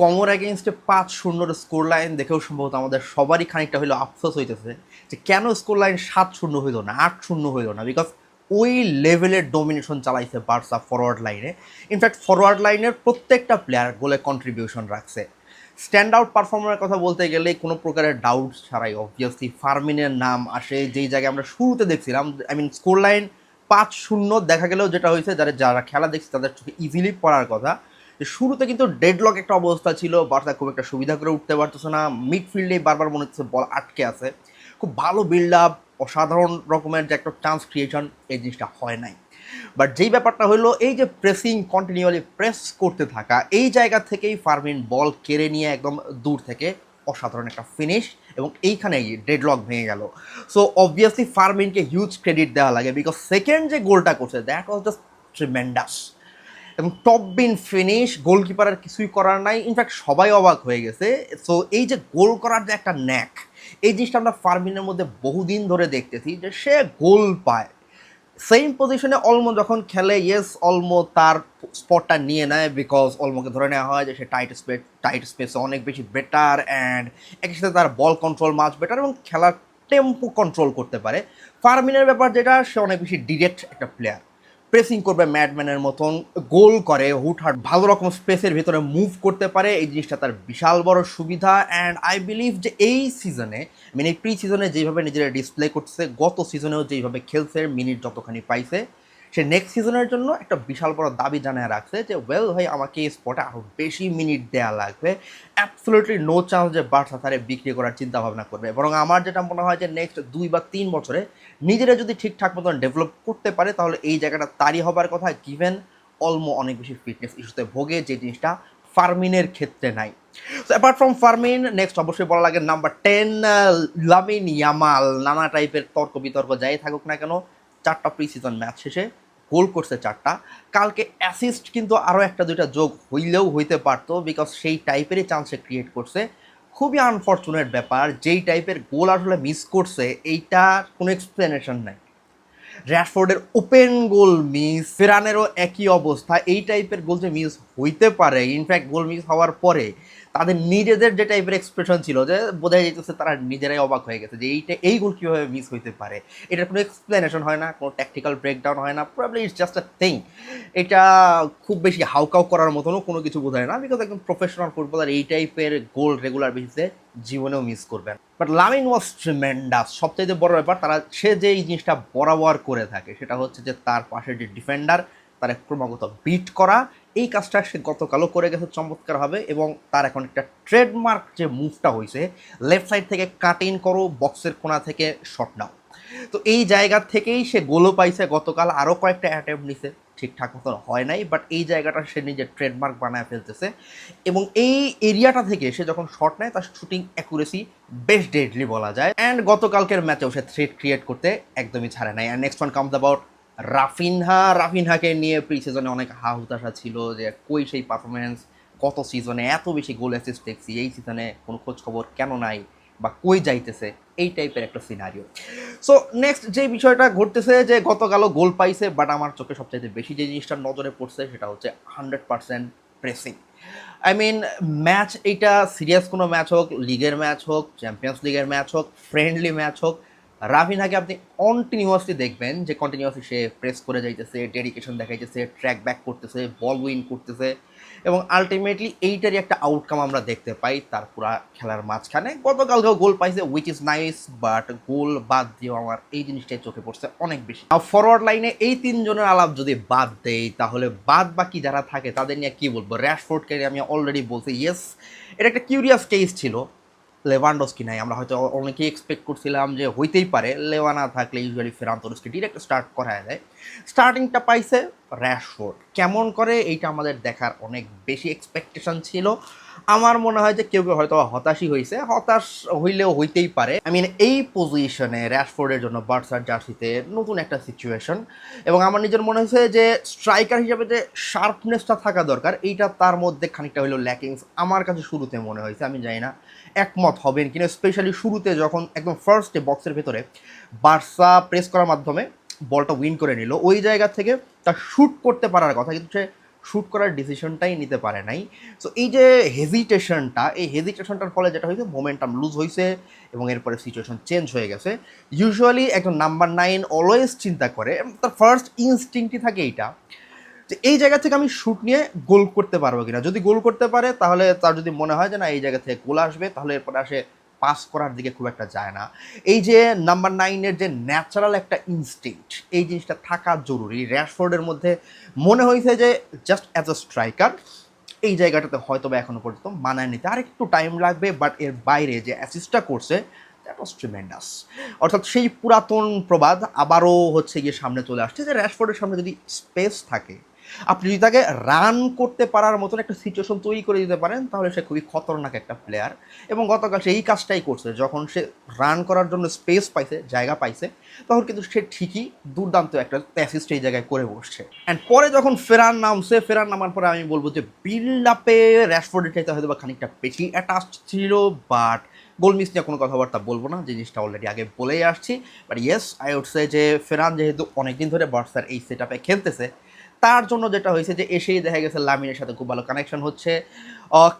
কমর অ্যাগেনস্টে পাঁচ শূন্যর স্কোর লাইন দেখেও সম্ভবত আমাদের সবারই খানিকটা হইল আফসোস হইতেছে যে কেন স্কোর লাইন সাত শূন্য হইল না, আট শূন্য হইল না? বিকজ ওই লেভেলের ডোমিনেশন চালাইছে বার্সা ফরওয়ার্ড লাইনে ইনফ্যাক্ট ফরওয়ার্ড লাইনের প্রত্যেকটা প্লেয়ার গোলে কন্ট্রিবিউশন রাখছে। স্ট্যান্ড আউট পারফর্মারের কথা বলতে গেলে কোনো প্রকারের ডাউট ছাড়াই অবভিয়াসলি ফার্মিনের নাম আসে, যেই জায়গায় আমরা শুরুতে দেখছিলাম আই মিন স্কোর লাইন পাঁচ শূন্য দেখা গেলেও যেটা হয়েছে, যারা যারা খেলা দেখছে, তাদের চোখে ইজিলি পড়ার কথা। শুরুতে কিন্তু ডেডলক একটা অবস্থা ছিল বার্সা খুব একটা সুবিধা করে উঠতে পারতেছে না। মিডফিল্ডে বারবার মনে হচ্ছে বল আটকে আছে। খুব ভালো বিল্ড আপ অসাধারণ রকমের যে একটা চান্স ক্রিয়েশন এই জিনিসটা হয় নাই। বাট যেই ব্যাপারটা হলো, এই যে প্রেসিং কন্টিনিউয়ালি প্রেস করতে থাকা, এই জায়গা থেকেই ফার্মিন বল কেড়ে নিয়ে একদম দূর থেকে অসাধারণ একটা ফিনিশ এবং এইখানেই ডেডলক ভেঙে গেল। সো অবভিয়াসলি ফার্মিনকে হিউজ ক্রেডিট দেওয়া লাগে বিকজ সেকেন্ড যে গোলটা করছে দ্যাট ওয়াজ জাস্ট ট্রিমেন্ডাস এবং টপ বিন ফিনিশ গোলকিপারের কিছুই করার নাই। ইনফ্যাক্ট সবাই অবাক হয়ে গেছে। সো এই যে গোল করার যে একটা ন্যাক এই জিনিসটা আমরা ফার্মিনের মধ্যে বহুদিন ধরে দেখতেছি যে সে গোল পায়। সেম পজিশনে অলমো যখন খেলে ইয়েস অলমো তার স্পটটা নিয়ে নেয় বিকজ অলমোকে ধরে নেওয়া হয় যে সে টাইট স্পেস টাইট স্পেসে অনেক বেশি বেটার অ্যান্ড একই সাথে তার বল কন্ট্রোল মাছ বেটার এবং খেলার টেম্পো কন্ট্রোল করতে পারে। ফার্মিনের ব্যাপার যেটা, সে অনেক বেশি ডিরেক্ট একটা প্লেয়ার প্রেসিং করবে ম্যাডম্যানের মতন, গোল করে হুটহাট ভালো রকম স্পেসের ভিতরে মুভ করতে পারে, এই জিনিসটা তার বিশাল বড় সুবিধা অ্যান্ড আই বিলিভ যে এই সিজনে মানে প্রি সিজনে যেভাবে নিজেরা ডিসপ্লে করছে গত সিজনেও যেইভাবে খেলছে মিনিট যতখানি পাইছে সে নেক্সট সিজনের জন্য একটা বিশাল বড় দাবি জানায় রাখছে যে ওয়েল ভাই, আমাকে এই স্পটে আরও বেশি মিনিট দেওয়া লাগবে। অ্যাবসোলিউটলি নো চান্স যে বার্সা তারে বিক্রি করার চিন্তা ভাবনা করবে। বরং আমার যেটা মনে হয় যে নেক্সট দুই বা তিন বছরে নিজেরা যদি ঠিকঠাক মতন ডেভেলপ করতে পারে, তাহলে এই জায়গাটা তারই হবার কথা গিভেন অলমো অনেক বেশি ফিটনেস ইস্যুতে ভোগে যে জিনিসটা ফার্মিনের ক্ষেত্রে নাই। So apart from Fermin next অবশ্যই বলা লাগে নাম্বার টেন লামিন ইয়ামাল নানা টাইপের তর্ক বিতর্ক যাই থাকুক না কেন, চারটা প্রি সিজন ম্যাচ শেষে গোল করছে চারটা। কালকে অ্যাসিস্ট কিন্তু আরও একটা দুইটা যোগ হইলেও হইতে পারতো বিকজ সেই টাইপেরই চান্স সে ক্রিয়েট করছে। খুবই আনফর্চুনেট ব্যাপার, যেই টাইপের গোল আসলে মিস করছে এইটার কোনো এক্সপ্লেনেশন নাই। র্যাশফোর্ডের ওপেন গোল মিস ফেরানেরও একই অবস্থা, এই টাইপের গোল যে মিস হইতে পারে ইনফ্যাক্ট গোল মিস হওয়ার পরে তাদের নিজেদের যে টাইপের এক্সপ্রেশন ছিল যে বোঝা যেতেছে তারা নিজেরাই অবাক হয়ে গেছে যে এইটা, এই গোল কীভাবে মিস হইতে পারে। এটার কোনো এক্সপ্লেনেশন হয় না, কোনো ট্যাকটিক্যাল ব্রেকডাউন হয় না probably it's just a thing এটা খুব বেশি হাউকাউ করার মতনও কোনো কিছু বোঝায় না বিকজ একদম প্রফেশনাল ফুটবলার এই টাইপের গোল রেগুলার বেসিসে জীবনেও মিস করবেন বাট লামিন ওয়াজ ট্রিমেন্ডাস সবচাইতে বড় ব্যাপার, তারা, সে যে এই জিনিসটা বরাবর করে থাকে, সেটা হচ্ছে যে তার পাশে যে ডিফেন্ডার তারা ক্রমাগত বিট করা এই কাজটা সে গতকালও করে গেছে, চমৎকারভাবে, এবং তার এখন একটা ট্রেডমার্ক যে মুভটা হয়েছে লেফট সাইড থেকে কাট ইন করো বক্সের কোণা থেকে শট নাও। তো এই জায়গা থেকেই সে গোলও পাইছে, গতকাল আরও কয়েকটা অ্যাটেম্প নিছে, ঠিকঠাক মতো হয় নাই বাট এই জায়গাটা সে নিজের ট্রেডমার্ক বানায় ফেলতেছে, এবং এই এরিয়াটা থেকে সে যখন শট নেয়, তার শুটিং অ্যাকুরেসি বেশ ডেডলি বলা যায়। অ্যান্ড গতকালকের ম্যাচেও সে থ্রেড ক্রিয়েট করতে একদমই ছাড়ে নাই। And next one comes about Raphinha, রাফিনহাকে নিয়ে প্রি সিজনে অনেক হা হুতাশা ছিল যে কই সেই পারফরমেন্স কত সিজনে এত বেশি গোল অ্যাসিস্ট দেখছি, এই সিজনে কোনো খোঁজ খবর কেন নাই বা কই যাইতেছে, এই টাইপের একটা সিনারিও সো নেক্সট যে বিষয়টা ঘটতেছে যে গতকালও গোল পাইছে বাট আমার চোখে সবচাইতে বেশি যে জিনিসটা নজরে পড়ছে সেটা হচ্ছে hundred percent pressing I mean match এইটা সিরিয়াস কোনো ম্যাচ হোক লিগের ম্যাচ হোক চ্যাম্পিয়ন্স লিগের ম্যাচ হোক ফ্রেন্ডলি ম্যাচ হোক রাভিনাকে আপনি কন্টিনিউয়াসলি দেখবেন যে কন্টিনিউয়াসলি সে প্রেস করে যাইতেছে ডেডিকেশন দেখাইতেছে ট্র্যাক ব্যাক করতেছে বল উইন করতেছে এবং আলটিমেটলি এইটারই একটা আউটকাম আমরা দেখতে পাই তার পুরা খেলার মাঝখানে। গতকালকেও গোল পাইছে which is nice but goal বাদ দিয়েও আমার এই জিনিসটাই চোখে পড়ছে অনেক বেশি। আর ফরওয়ার্ড লাইনে এই তিনজনের আলাপ যদি বাদ দেই, তাহলে বাদ বাকি যারা থাকে তাদের নিয়ে কি বলব? র্যাশফোর্ডকে আমি অলরেডি বলছি ইয়েস এটা একটা কিউরিয়াস কেস ছিল। লেভানডস্কি নাই আমরা হয়তো অনেকেই এক্সপেক্ট করছিলাম যে হইতেই পারে লেভানা থাকলে ইউজুয়ালি ফেরান তোরসকে ডিরেক্ট স্টার্ট করা যায় স্টার্টিংটা পাইছে র্যাশফোর্ড কেমন করে? এইটা আমাদের দেখার অনেক বেশি এক্সপেকটেশন ছিল। আমার মনে হয় যে কেউ কেউ হয়তো হতাশই হয়েছে। হতাশ হইলেও হইতেই পারে। আই মিন এই পজিশনে র্যাশফোর্ডের জন্য বার্সার জার্সিতে নতুন একটা সিচুয়েশন এবং আমার নিজের মনে হয়েছে যে স্ট্রাইকার হিসাবে যে শার্পনেসটা থাকা দরকার, এইটা তার মধ্যে খানিকটা হইল ল্যাকিংস আমার কাছে শুরুতে মনে হয়েছে, আমি জানি না একমত হবেন কিনা। স্পেশালি শুরুতে যখন একদম ফার্স্টে বক্সের ভেতরে বার্সা প্রেস করার মাধ্যমে বলটা উইন করে নিল, ওই জায়গা থেকে তার শ্যুট করতে পারার কথা। কিন্তু সে শ্যুট করার ডিসিশনটাই নিতে পারে নাই। সো এই যে হেজিটেশনটা এই হেজিটেশনটার ফলে যেটা হয়েছে মোমেন্টাম লুজ হয়েছে এবং এরপরে সিচুয়েশন চেঞ্জ হয়ে গেছে। ইউজুয়ালি একজন নাম্বার নাইন অলওয়েজ চিন্তা করে তার ফার্স্ট ইনস্টিংটি থাকে এইটা যে এই জায়গা থেকে আমি শ্যুট নিয়ে গোল করতে পারব কিনা। যদি গোল করতে পারে, তাহলে তার যদি মনে হয় যে না, এই জায়গা থেকে গোল আসবে, তাহলে এরপরে আসে পাস করার দিকে খুব একটা যায় না। এই যে নাম্বার নাইনের যে ন্যাচারাল একটা ইনস্টিংক্ট এই জিনিসটা থাকা জরুরি। র্যাশফোর্ডের মধ্যে মনে হয়েছে যে জাস্ট অ্যাজ আ স্ট্রাইকার এই জায়গাটাতে হয়তো বা এখনও পর্যন্ত মানায় নিতে আর একটু টাইম লাগবে বাট এর বাইরে যে অ্যাসিস্টটা করছে দ্যাট ওয়াজ ট্রিমেন্ডাস অর্থাৎ সেই পুরাতন প্রবাদ আবারও হচ্ছে গিয়ে সামনে চলে আসছে যে র্যাশফোর্ডের সামনে যদি স্পেস থাকে আপনি যদি তাকে রান করতে পারার মতন একটা সিচুয়েশন তৈরি করে দিতে পারেন, তাহলে সে খুবই খতরনাক একটা প্লেয়ার এবং গতকাল সে এই কাজটাই করছে। যখন সে রান করার জন্য স্পেস পাইছে, জায়গা পাইছে, তখন কিন্তু সে ঠিকই দুর্দান্ত একটা অ্যাসিস্ট এই জায়গায় করে বসছে। অ্যান্ড পরে যখন ফেরান নামছে ফেরান নামার পরে আমি বলব যে বিল্ড আপে র্যাশফোর্ডের চাইতে হয়তো বা খানিকটা বেশি অ্যাটাচ ছিল বাট গোল মিস নিয়ে কোনো কথাবার্তা বলব না। জিনিসটা অলরেডি আগে বলেই আসছি। বাট ইয়েস আই উঠছে যে, ফেরান যেহেতু অনেকদিন ধরে বার্সার এই সেট আপে খেলতেছে তার জন্য যেটা হয়েছে যে এসেই দেখা গেছে লামিনের সাথে খুব ভালো কানেকশন হচ্ছে।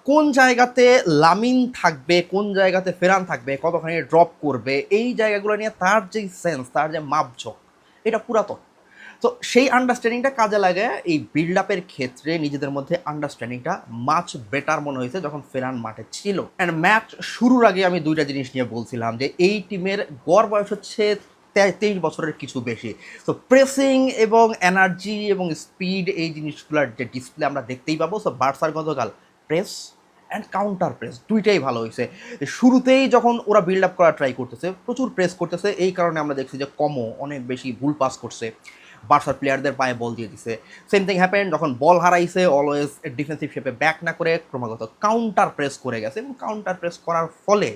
কোন জায়গাতে লামিন থাকবে, কোন জায়গাতে ফেরান থাকবে, কতখানি ড্রপ করবে, এই জায়গাগুলো নিয়ে তার যে সেন্স তার যে মাপঝোঁক, এটা পুরাতন। তো সেই আন্ডারস্ট্যান্ডিংটা কাজে লাগে এই বিল্ড আপের ক্ষেত্রে নিজেদের মধ্যে আন্ডারস্ট্যান্ডিংটা মাছ বেটার মনে হয়েছে যখন ফেরান মাঠে ছিল। অ্যান্ড ম্যাচ শুরুর আগে আমি দুইটা জিনিস নিয়ে বলছিলাম যে এই টিমের গড় বয়স হচ্ছে তেইশ বছরের কিছু বেশি। সো প্রেসিং এবং এনার্জি এবং স্পিড এই জিনিসগুলোর যে ডিসপ্লে আমরা দেখতেই পাবো সো বার্সার গতকাল প্রেস অ্যান্ড কাউন্টার প্রেস দুইটাই ভালো হয়েছে। শুরুতেই যখন ওরা বিল্ড আপ করা ট্রাই করতেছে, প্রচুর প্রেস করতেছে, এই কারণে আমরা দেখছি যে কমও, অনেক বেশি ভুল পাস করছে। বার্সার প্লেয়ারদের পায়ে বল দিয়ে দিছে। সেম থিং হ্যাপেন যখন বল হারাইছে অলওয়েজ ডিফেন্সিভ শেপে ব্যাক না করে ক্রমাগত কাউন্টার প্রেস করে গেছে এবং কাউন্টার প্রেস করার ফলে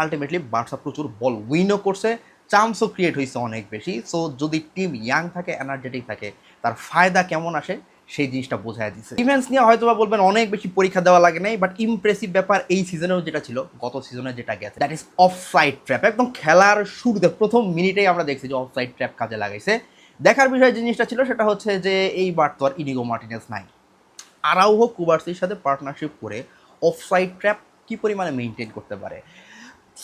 আলটিমেটলি বার্সা প্রচুর বল উইনও করছে চান্সও ক্রিয়েট হয়েছে অনেক বেশি। সো যদি টিম ইয়াং থাকে এনার্জেটিক থাকে, তার ফায়দা কেমন আসে, সেই জিনিসটা বোঝায় দিচ্ছে ডিফেন্স নিয়ে হয়তো বা বলবেন অনেক বেশি পরীক্ষা দেওয়া লাগে নাই বাট ইমপ্রেসিভ ব্যাপার এই সিজনেও যেটা ছিল, গত সিজনে যেটা গেছে that is of side trap একদম খেলার শুরুতে, প্রথম মিনিটেই আমরা দেখছি যে অফ সাইড ট্র্যাপ কাজে লাগাইছে। দেখার বিষয় জিনিসটা ছিল, সেটা হচ্ছে যে এইবার তো আর ইনিগো মার্টিনেস নাই। আরাউহো কুবার্সির সাথে পার্টনারশিপ করে অফ সাইড ট্র্যাপ কী পরিমাণে মেনটেন করতে পারে?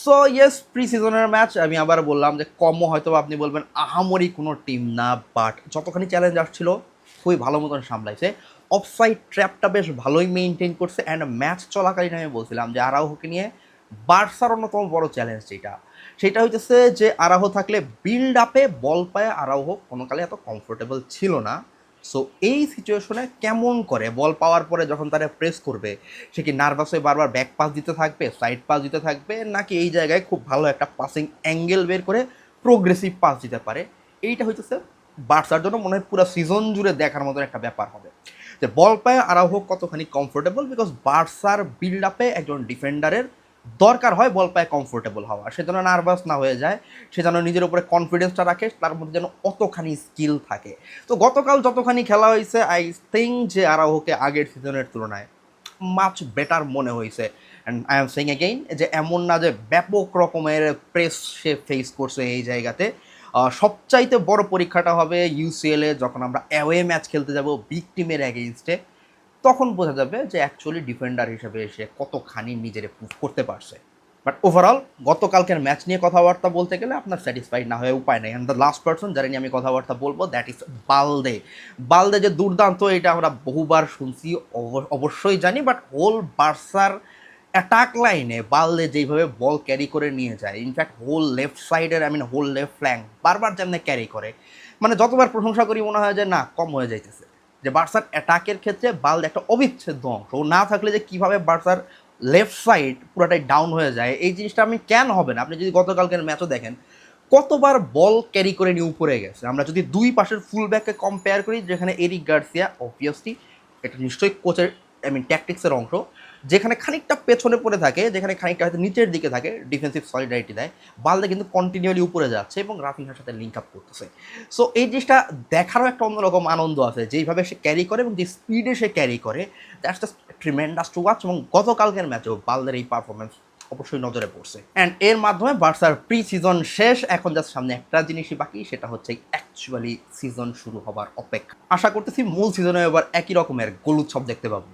সো ইয়েস প্রি সিজনের ম্যাচ আমি আবার বললাম যে কমও হয়তো আপনি বলবেন আহামরি কোনো টিম না বাট যতখানি চ্যালেঞ্জ আসছিল, খুবই ভালো মতন সামলাইছে। অফসাইড ট্র্যাপটা বেশ ভালোই মেনটেন করছে অ্যান্ড ম্যাচ চলাকালীন আমি বলছিলাম যে আরাউহোকে নিয়ে বার্সার অন্যতম বড় চ্যালেঞ্জ যেটা। সেটা হইতেছে যে আরাহো থাকলে বিল্ড আপে বল পায়ে আরাহো কোনো কালে এত কমফোর্টেবল ছিল না। সো এই সিচুয়েশনে কেমন করে বল পাওয়ার পরে যখন তারা প্রেস করবে, সে কি নার্ভাস হয়ে বারবার ব্যাক পাস দিতে থাকবে সাইড পাস দিতে থাকবে, নাকি এই জায়গায় খুব ভালো একটা পাসিং অ্যাঙ্গেল বের করে প্রোগ্রেসিভ পাস দিতে পারে? এইটা হইতেছে বার্সার জন্য মনে হয় পুরো সিজন জুড়ে দেখার মতো একটা ব্যাপার হবে। যে বল পায়ে আরাহো কতখানি কমফোর্টেবল বিকজ বার্সার বিল্ড আপে একজন ডিফেন্ডারের দরকার হয় বল পায়ে কমফোর্টেবল হওয়া। সে যেন নার্ভাস না হয়ে যায়, সে যেন নিজের উপরে কনফিডেন্সটা রাখে, তার মধ্যে যেন অতখানি স্কিল থাকে। তো গতকাল যতখানি খেলা হয়েছে আই থিঙ্ক যে আরাহোকে আগের সিজনের তুলনায় মাচ বেটার মনে হয়েছে। And I am saying again যে এমন না যে ব্যাপক রকমের প্রেস সে ফেস করছে এই জায়গাতে। সবচাইতে বড় পরীক্ষাটা হবে ইউসিএলে যখন আমরা অ্যাওয়ে ম্যাচ খেলতে যাব বিগ টিমের অ্যাগেইনস্টে তখন বোঝা যাবে যে অ্যাকচুয়ালি ডিফেন্ডার হিসেবে এসে কতখানি নিজের প্রুভ করতে পারছে। বাট ওভারঅল গতকালকের ম্যাচ নিয়ে কথাবার্তা বলতে গেলে আপনার স্যাটিসফাইড না হয়ে উপায় নেই। অ্যান্ড দ্য লাস্ট পার্সন যারা নিয়ে আমি কথাবার্তা বলব দ্যাট ইজ বালদে বালদে যে দুর্দান্ত, এটা আমরা বহুবার শুনছি, অব- অবশ্যই জানি বাট হোল বার্সার অ্যাটাক লাইনে বালদে যেইভাবে বল ক্যারি করে নিয়ে যায় ইনফ্যাক্ট হোল লেফট সাইডের I mean whole left flank বারবার যেমন ক্যারি করে। মানে যতবার প্রশংসা করি, মনে হয় যে না, কম হয়ে যাইতেছে। যে বার্সার অ্যাটাকের ক্ষেত্রে বালদে একটা অবিচ্ছেদ্য অংশ। না থাকলে যে কীভাবে বার্সার লেফট সাইড পুরোটাই ডাউন হয়ে যায়, এই জিনিসটা আমি কেন হবে না? আপনি যদি গতকালকের ম্যাচও দেখেন, কতবার বল ক্যারি করে নিয়ে উপরে গেছে। আমরা যদি দুই পাশের ফুল ব্যাককে কম্পেয়ার করি, যেখানে এরিক গার্সিয়া অবভিয়াসলি এটা নিশ্চয়ই কোচের আই মিন ট্যাকটিক্সের অংশ যেখানে খানিকটা পেছনে পড়ে থাকে, যেখানে খানিকটা হয়তো নিচের দিকে থাকে ডিফেন্সিভ সলিডারিটি দেয়, বালদে কিন্তু কন্টিনিউয়ালি উপরে যাচ্ছে এবং রাফিনহার সাথে লিঙ্ক আপ করতেছে। সো এই জিনিসটা দেখারও একটা অন্যরকম আনন্দ আছে যেইভাবে সে ক্যারি করে এবং যে স্পিডে সে ক্যারি করে that's just tremendous to watch এবং গতকালকের ম্যাচেও বালদের এই পারফরমেন্স অবশ্যই নজরে পড়ছে। অ্যান্ড এর মাধ্যমে বার্সার প্রি সিজন শেষ, এখন জাস্ট সামনে একটা জিনিসই বাকি, সেটা হচ্ছে অ্যাকচুয়ালি সিজন শুরু হবার অপেক্ষা। আশা করতেছি মূল সিজনে এবার একই রকমের গোল উৎসব দেখতে পাবো।